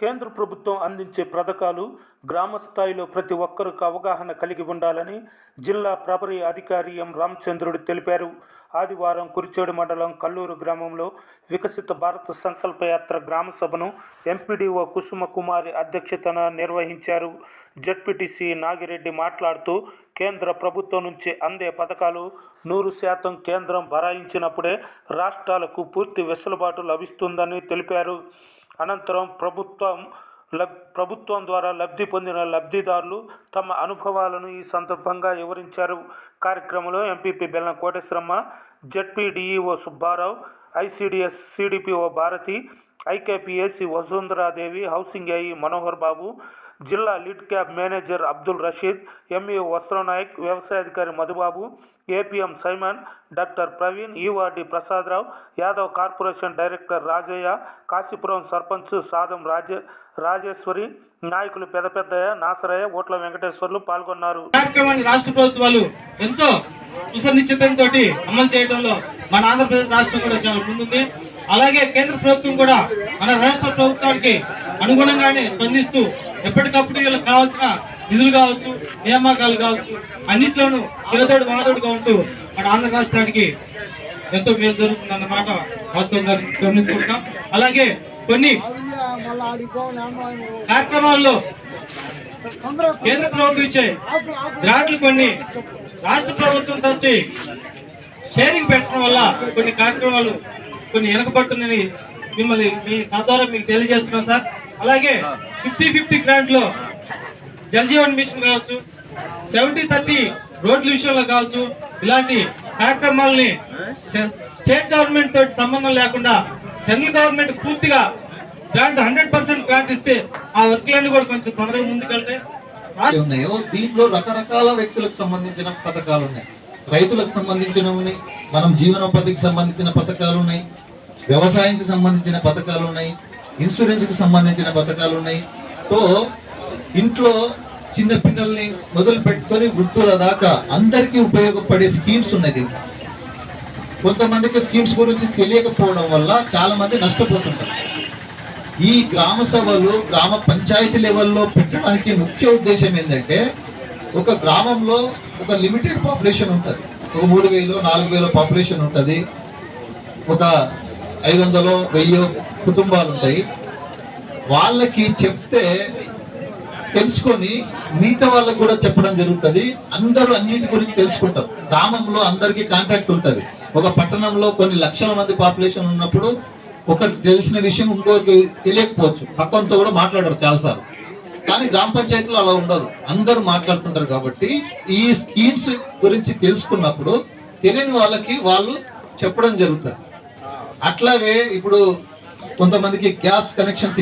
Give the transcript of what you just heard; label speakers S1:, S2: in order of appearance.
S1: కేంద్ర ప్రభుత్వం అందించే పథకాలు గ్రామ స్థాయిలో ప్రతి ఒక్కరికి అవగాహన కలిగి ఉండాలని జిల్లా ప్రభరీ అధికారి ఎం రామచంద్రుడు తెలిపారు. ఆదివారం కురిచేడు మండలం కల్లూరు గ్రామంలో వికసిత భారత సంకల్పయాత్ర గ్రామసభను గ్రామ సభను ఎంపీడీఓ కుసుమ కుమారి అధ్యక్షతన నిర్వహించారు. జడ్పీటీసీ నాగిరెడ్డి మాట్లాడుతూ కేంద్ర ప్రభుత్వం నుంచి అందే పథకాలు నూరు శాతం కేంద్రం భరాయించినప్పుడే రాష్ట్రాలకు పూర్తి వెసులుబాటు లభిస్తుందని తెలిపారు. అనంతరం ప్రభుత్వం లబ్ ప్రభుత్వం ద్వారా లబ్ధి పొందిన లబ్ధిదారులు తమ అనుభవాలను ఈ సందర్భంగా వివరించారు. కార్యక్రమంలో MPP Bellam Koteswaramma ZP DEO Subbarao ICDS CDPO Bharathi IKPSC Vasundharadevi housing I Manohar Babu జిల్లా లీడ్ క్యాబ్ manager Abdul Rashid ME Vastranayak వ్యవసాయాధికారి Madhubabu APM Simon doctor Praveen EORD Prasadarao Yadav corporation director Rajaiah Kasipuram sarpanch Sadam Raje Rajeshwari నాయకులు పెద్ద పెద్దయ్య నాసరయ్య ఓట్ల వెంకటేశ్వర్లు పాల్గొన్నారు.
S2: రాష్ట్ర ప్రభుత్వాలు ఎంతో సుసంనిశ్చితంతో అమలు చేయడంలో మన ఆంధ్రప్రదేశ్ రాష్ట్రం కూడా చాలా ముందుంది. అలాగే కేంద్ర ప్రభుత్వం కూడా మన రాష్ట్ర ప్రభుత్వానికి అనుగుణంగానే స్పందిస్తూ ఎప్పటికప్పుడు వీళ్ళకి కావాల్సిన నిధులు కావచ్చు నియామకాలు కావచ్చు అన్నింటిలోనూ చిరతోడు వాదోడుగా ఉంటూ మన ఆంధ్ర రాష్ట్రానికి ఎంతో మేలు జరుగుతుందన్నమాట వాస్తవంగా గమనించుకుంటాం. అలాగే కొన్ని కార్యక్రమాల్లో కేంద్ర ప్రభుత్వం ఇచ్చే గ్రాంట్లు కొన్ని రాష్ట్ర ప్రభుత్వం తరచి షేరింగ్ పెట్టడం వల్ల కొన్ని కార్యక్రమాలు కొన్ని వెనకబడుతున్నాయని మిమ్మల్ని మీ సద్వారా మీకు తెలియజేస్తున్నాం సార్. అలాగే ఫిఫ్టీ ఫిఫ్టీ గ్రాంట్లో జల్ జీవన్ మిషన్ కావచ్చు సెవెంటీ థర్టీ రోడ్ల విషయంలో కావచ్చు ఇలాంటి కార్యక్రమాలని స్టే- స్టేట్ గవర్నమెంట్ తోటి సంబంధం లేకుండా సెంట్రల్ గవర్నమెంట్ పూర్తిగా గ్రాంట్ హండ్రెడ్ పర్సెంట్ గ్రాంట్ ఇస్తే ఆ వర్క్లన్నీ కూడా కొంచెం తొందరగా ముందుకెళ్తాయి
S3: ఉన్నాయో? దీంట్లో రకరకాల వ్యక్తులకు సంబంధించిన పథకాలు ఉన్నాయి. రైతులకు సంబంధించిన ఉన్నాయి. మనం జీవనోపాధికి సంబంధించిన పథకాలు ఉన్నాయి. వ్యవసాయానికి సంబంధించిన పథకాలు ఉన్నాయి ఇన్సూరెన్స్కి సంబంధించిన పథకాలు ఉన్నాయి. సో ఇంట్లో చిన్న పిల్లల్ని మొదలు పెట్టుకొని వృద్ధుల దాకా అందరికీ ఉపయోగపడే స్కీమ్స్ ఉన్నాయి కొంతమందికి స్కీమ్స్ గురించి తెలియకపోవడం వల్ల చాలామంది నష్టపోతుంటారు. ఈ గ్రామ సభలు గ్రామ పంచాయతీ లెవెల్లో పెట్టడానికి ముఖ్య ఉద్దేశం ఏంటంటే ఒక గ్రామంలో ఒక లిమిటెడ్ పాపులేషన్ ఉంటుంది. ఒక మూడు వేలు నాలుగు వేల పాపులేషన్ ఉంటుంది. ఒక ఐదు వందలు వెయ్యి కుటుంబాలు ఉంటాయి వాళ్ళకి చెప్తే తెలుసుకొని మిగతా వాళ్ళకు కూడా చెప్పడం జరుగుతుంది. అందరూ అన్నిటి గురించి తెలుసుకుంటారు. గ్రామంలో అందరికీ కాంటాక్ట్ ఉంటుంది. ఒక పట్టణంలో కొన్ని లక్షల మంది పాపులేషన్ ఉన్నప్పుడు ఒకరికి తెలిసిన విషయం ఇంకొకరికి తెలియకపోవచ్చు. పక్కనతో కూడా మాట్లాడరు చాలాసార్లు. కానీ గ్రామ పంచాయతీలో అలా ఉండదు. అందరూ మాట్లాడుతుంటారు కాబట్టి ఈ స్కీమ్స్ గురించి తెలుసుకున్నప్పుడు తెలియని వాళ్ళకి వాళ్ళు చెప్పడం జరుగుతుంది. అట్లాగే ఇప్పుడు కొంతమందికి గ్యాస్ కనెక్షన్స్